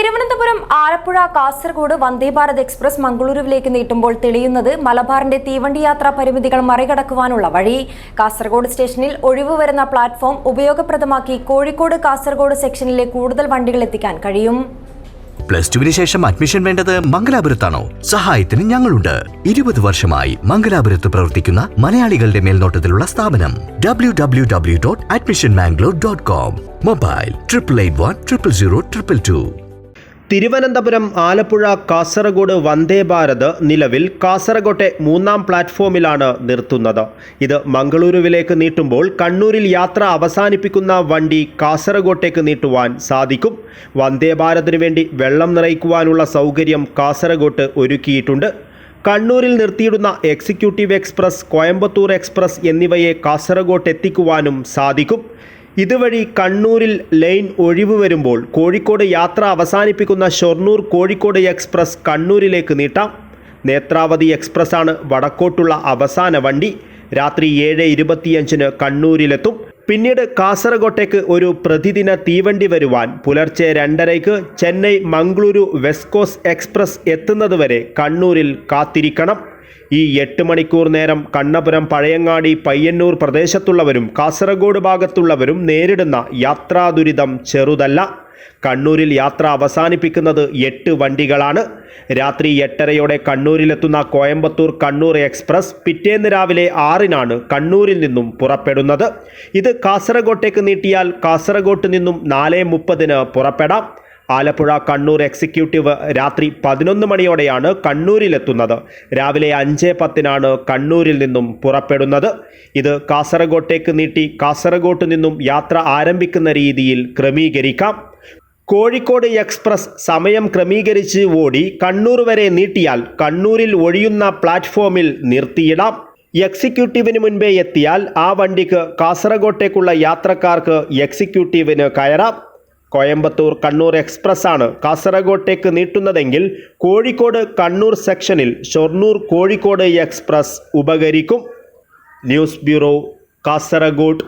Thiruvananthapuram Alappuzha Kasaragod Vande Bharat express മംഗളൂരുവിലേക്ക് നീട്ടുമ്പോൾ തെളിയുന്നത് മലബാറിന്റെ തീവണ്ടി യാത്രാ പരിമിതികൾ മറികടക്കുവാനുള്ള വഴി. കാസർഗോഡ് സ്റ്റേഷനിൽ ഒഴിവ് വരുന്ന പ്ലാറ്റ്ഫോം ഉപയോഗപ്രദമാക്കി കോഴിക്കോട് കാസർഗോഡ് സെക്ഷനിലെ കൂടുതൽ വണ്ടികൾ എത്തിക്കാൻ കഴിയും. പ്ലസ് ടുവിന് ശേഷം അഡ്മിഷൻ വേണ്ടത് മംഗലാപുരത്താണോ? സഹായത്തിന് ഞങ്ങളുണ്ട്. ഇരുപത് വർഷമായി മംഗലാപുരത്ത് പ്രവർത്തിക്കുന്ന മലയാളികളുടെ മേൽനോട്ടത്തിലുള്ള സ്ഥാപനം. W W W dot admission Mangalore dot com mobile triple eight one triple zero triple two Thiruvananthapuram Alappuzha Kasaragod Vande Bharat നിലവിൽ കാസർഗോട്ടെ മൂന്നാം പ്ലാറ്റ്ഫോമിലാണ് നിർത്തുന്നത്. ഇത് മംഗളൂരുവിലേക്ക് നീട്ടുമ്പോൾ കണ്ണൂരിൽ യാത്ര അവസാനിപ്പിക്കുന്ന വണ്ടി കാസർഗോട്ടേക്ക് നീട്ടുവാൻ സാധിക്കും. വന്ദേ ഭാരതിനു വേണ്ടി വെള്ളം നിറയ്ക്കുവാനുള്ള സൗകര്യം കാസർഗോട്ട് ഒരുക്കിയിട്ടുണ്ട്. കണ്ണൂരിൽ നിർത്തിയിടുന്ന എക്സിക്യൂട്ടീവ് എക്സ്പ്രസ് കോയമ്പത്തൂർ എക്സ്പ്രസ് എന്നിവയെ കാസർഗോട്ട് എത്തിക്കുവാനും സാധിക്കും. ഇതുവഴി കണ്ണൂരിൽ ലൈൻ ഒഴിവ് വരുമ്പോൾ കോഴിക്കോട് യാത്ര അവസാനിപ്പിക്കുന്ന ഷൊർണൂർ കോഴിക്കോട് എക്സ്പ്രസ് കണ്ണൂരിലേക്ക് നീട്ടാം. നേത്രാവതി എക്സ്പ്രസ്സാണ് വടക്കോട്ടുള്ള അവസാന വണ്ടി. രാത്രി ഏഴ് ഇരുപത്തിയഞ്ചിന് കണ്ണൂരിലെത്തും. പിന്നീട് കാസർഗോട്ടേക്ക് ഒരു പ്രതിദിന തീവണ്ടി വരുവാൻ പുലർച്ചെ രണ്ടരയ്ക്ക് Chennai Mangaluru west coast express എത്തുന്നതുവരെ കണ്ണൂരിൽ കാത്തിരിക്കണം. ഈ എട്ട് മണിക്കൂർ നേരം കണ്ണപുരം പഴയങ്ങാടി പയ്യന്നൂർ പ്രദേശത്തുള്ളവരും കാസർഗോഡ് ഭാഗത്തുള്ളവരും നേരിടുന്ന യാത്രാ ദുരിതം ചെറുതല്ല. കണ്ണൂരിൽ യാത്ര അവസാനിപ്പിക്കുന്നത് എട്ട് വണ്ടികളാണ്. രാത്രി എട്ടരയോടെ കണ്ണൂരിലെത്തുന്ന കോയമ്പത്തൂർ കണ്ണൂർ എക്സ്പ്രസ് പിറ്റേന്ന് രാവിലെ ആറിനാണ് കണ്ണൂരിൽ നിന്നും പുറപ്പെടുന്നത്. ഇത് കാസർഗോട്ടേക്ക് നീട്ടിയാൽ കാസർഗോട്ട് നിന്നും നാല് മുപ്പതിന് പുറപ്പെടാം. ആലപ്പുഴ കണ്ണൂർ എക്സിക്യൂട്ടീവ് രാത്രി പതിനൊന്ന് മണിയോടെയാണ് കണ്ണൂരിലെത്തുന്നത്. രാവിലെ അഞ്ച് പത്തിനാണ് കണ്ണൂരിൽ നിന്നും പുറപ്പെടുന്നത്. ഇത് കാസർഗോട്ടേക്ക് നീട്ടി കാസർഗോട്ട് നിന്നും യാത്ര ആരംഭിക്കുന്ന രീതിയിൽ ക്രമീകരിക്കാം. കോഴിക്കോട് എക്സ്പ്രസ് സമയം ക്രമീകരിച്ച് ഓടി കണ്ണൂർ വരെ നീട്ടിയാൽ കണ്ണൂരിൽ ഒഴിയുന്ന പ്ലാറ്റ്ഫോമിൽ നിർത്തിയിടാം. എക്സിക്യൂട്ടീവിന് മുൻപേ എത്തിയാൽ ആ വണ്ടിക്ക് കാസർഗോട്ടേക്കുള്ള യാത്രക്കാർക്ക് എക്സിക്യൂട്ടീവിന് കയറാം. കോയമ്പത്തൂർ കണ്ണൂർ എക്സ്പ്രസ് ആണ് കാസർഗോട്ടേക്ക് നീട്ടുന്നതെങ്കിൽ കോഴിക്കോട് കണ്ണൂർ സെക്ഷനിൽ ഷൊർണൂർ കോഴിക്കോട് എക്സ്പ്രസ് ഉപകരിക്കും. News bureau Kasaragod